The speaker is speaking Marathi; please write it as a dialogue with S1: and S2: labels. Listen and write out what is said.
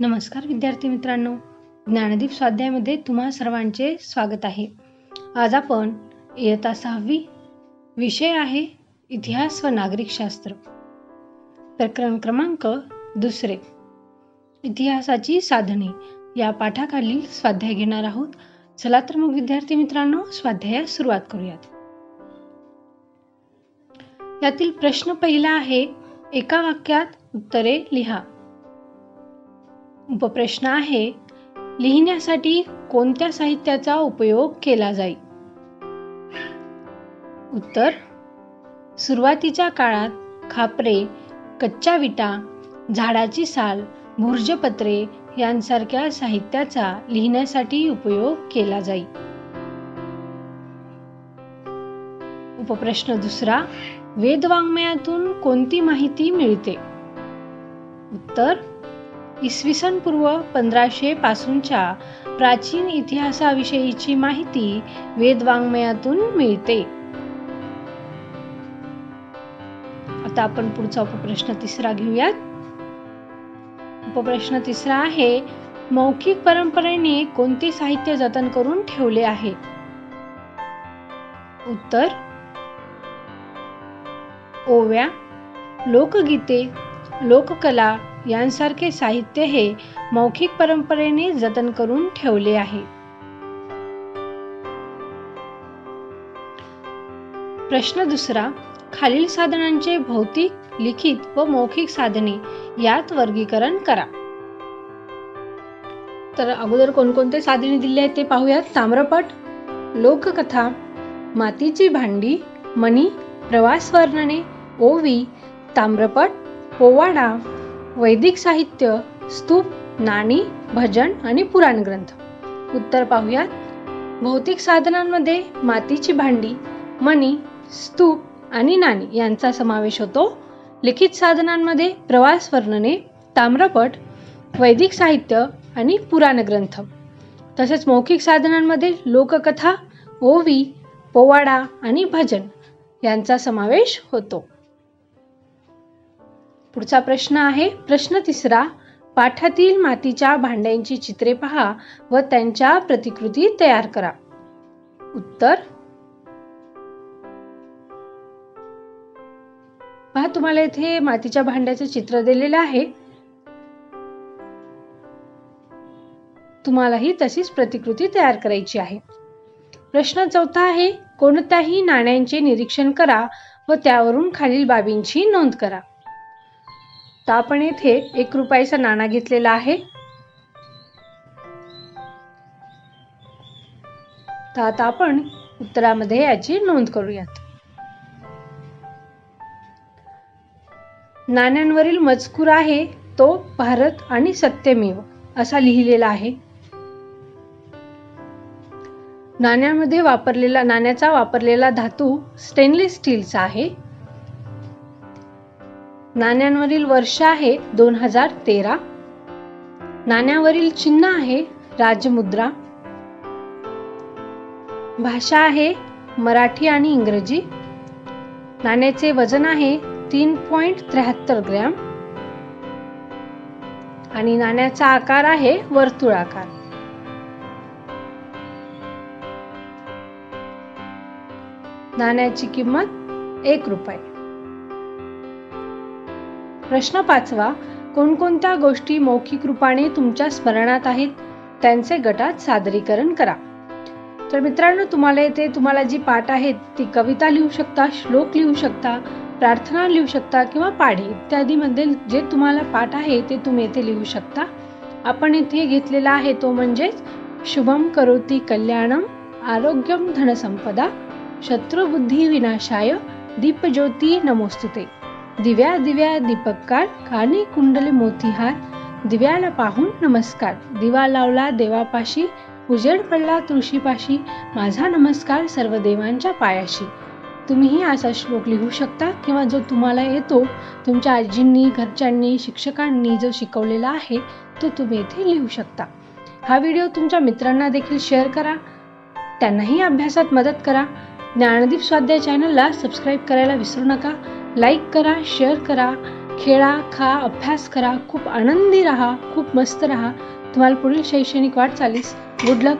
S1: नमस्कार विद्यार्थी मित्रांनो. ज्ञानदीप स्वाध्यायामध्ये तुम्हा सर्वांचे स्वागत आहे. आज आपण इयत्ता सहावी विषय आहे इतिहास व नागरिकशास्त्र प्रकरण क्रमांक दुसरे. इतिहासाची साधने. या पाठाखालील स्वाध्याय घेणार आहोत. चला तर मग विद्यार्थी मित्रांनो स्वाध्यायास सुरुवात करूयात. यातील प्रश्न पहिला आहे एका वाक्यात उत्तरे लिहा. उपप्रश्न आहे लिहिण्यासाठी कोणत्या साहित्याचा उपयोग केला जाई? उत्तर सुरुवातीच्या काळात खापरे कच्च्या विटा झाडाची साल भुर्जपत्रे यांसारख्या साहित्याचा लिहिण्यासाठी उपयोग केला जाई. उपप्रश्न दुसरा वेदवाङ्मयातून कोणती माहिती मिळते? उत्तर इसवी सन पूर्व पंधराशे पासूनच्या प्राचीन इतिहासाविषयीची माहिती वेदवाङ्मयातून मिळते. आता आपण पुढचा उपप्रश्न तिसरा घेऊयात. उपप्रश्न तिसरा आहे मौखिक परंपरेने कोणते साहित्य जतन करून ठेवले आहे? उत्तर ओव्या लोकगीते लोककला यांसारखे साहित्य हे मौखिक परंपरेने जतन करून ठेवले आहे. प्रश्न दुसरा खालील साधनांचे भौतिक लिखित व मौखिक साधने यात वर्गीकरण करा. तर अगोदर कोणकोणते साधने दिले आहेत ते पाहूयात. ताम्रपट लोककथा मातीची भांडी मणी प्रवास वर्णने ओवी ताम्रपट पोवाडा वैदिक साहित्य स्तूप नाणी भजन आणि पुराण ग्रंथ. उत्तर पाहूयात. भौतिक साधनांमध्ये मातीची भांडी मणी स्तूप आणि नाणी यांचा समावेश होतो. लिखित साधनांमध्ये प्रवास वर्णने ताम्रपट वैदिक साहित्य आणि पुराण ग्रंथ. तसेच मौखिक साधनांमध्ये लोककथा ओवी पोवाडा आणि भजन यांचा समावेश होतो. पुढचा प्रश्न आहे. प्रश्न तिसरा पाठातील मातीच्या भांड्यांची चित्रे पहा व त्यांच्या प्रतिकृती तयार करा. उत्तर पहा तुम्हाला इथे मातीच्या भांड्याचं चित्र दिलेलं आहे. तुम्हालाही तशीच प्रतिकृती तयार करायची आहे. प्रश्न चौथा आहे कोणत्याही नाण्यांचे निरीक्षण करा व त्यावरून खालील बाबींची नोंद करा. तर आपण येथे एक रुपयाचा नाणा घेतलेला आहे. तर आता आपण उत्तरामध्ये याची नोंद करूयात. नाण्यांवरील मजकूर आहे तो भारत आणि सत्यमेव असा लिहिलेला आहे. नाण्यामध्ये वापरलेला नाण्याचा वापरलेला धातू स्टेनलेस स्टीलचा आहे. नाण्यांवरील वर्ष आहे दोन हजार तेरा. नाण्यावरील चिन्ह आहे राजमुद्रा. भाषा आहे मराठी आणि इंग्रजी. नाण्याचे वजन आहे तीन पॉइंट त्र्याहत्तर ग्रॅम. आणि नाण्याचा आकार आहे वर्तुळाकार. नाण्याची किंमत एक रुपये. प्रश्न पाचवा कोणकोणत्या गोष्टी मौखिक रूपाने तुमच्या स्मरणात आहेत? त्यांचे गटात सादरीकरण करा. तर मित्रांनो तुम्हाला येथे तुम्हाला जी पाठ आहेत ती कविता लिहू शकता श्लोक लिहू शकता प्रार्थना लिहू शकता किंवा पाढे इत्यादीमध्ये जे तुम्हाला पाठ आहे ते तुम्ही येथे लिहू शकता. आपण इथे घेतलेला आहे तो म्हणजेच शुभम करोती कल्याणम आरोग्यम धनसंपदा शत्रुबुद्धी विनाशाय दीपज्योती नमोस्तुते. दिव्या दिव्या दीपक दीपककार काने कुंडले मोतीहार. दिव्याला पाहून नमस्कार. दिवा लावला देवापाशी उजेड पडला तुळशीपाशी. माझा नमस्कार सर्व देवांच्या पायाशी. तुम्हीही असा श्लोक लिहू शकता किंवा जो तुम्हाला येतो. तुमच्या आजींनी घरच्यांनी शिक्षकांनी जो शिकवलेला आहे तो तुम्ही येथे लिहू शकता. हा व्हिडिओ तुमच्या मित्रांना देखील शेअर करा. त्यांनाही अभ्यासात मदत करा. ज्ञानदीप स्वाध्याय चॅनलला सबस्क्राईब करायला विसरू नका. लाईक करा शेअर करा खेळा खा अभ्यास करा खूप आनंदी राहा खूप मस्त राहा. तुम्हाला पुढील शैक्षणिक वाटचालीस. गुड लक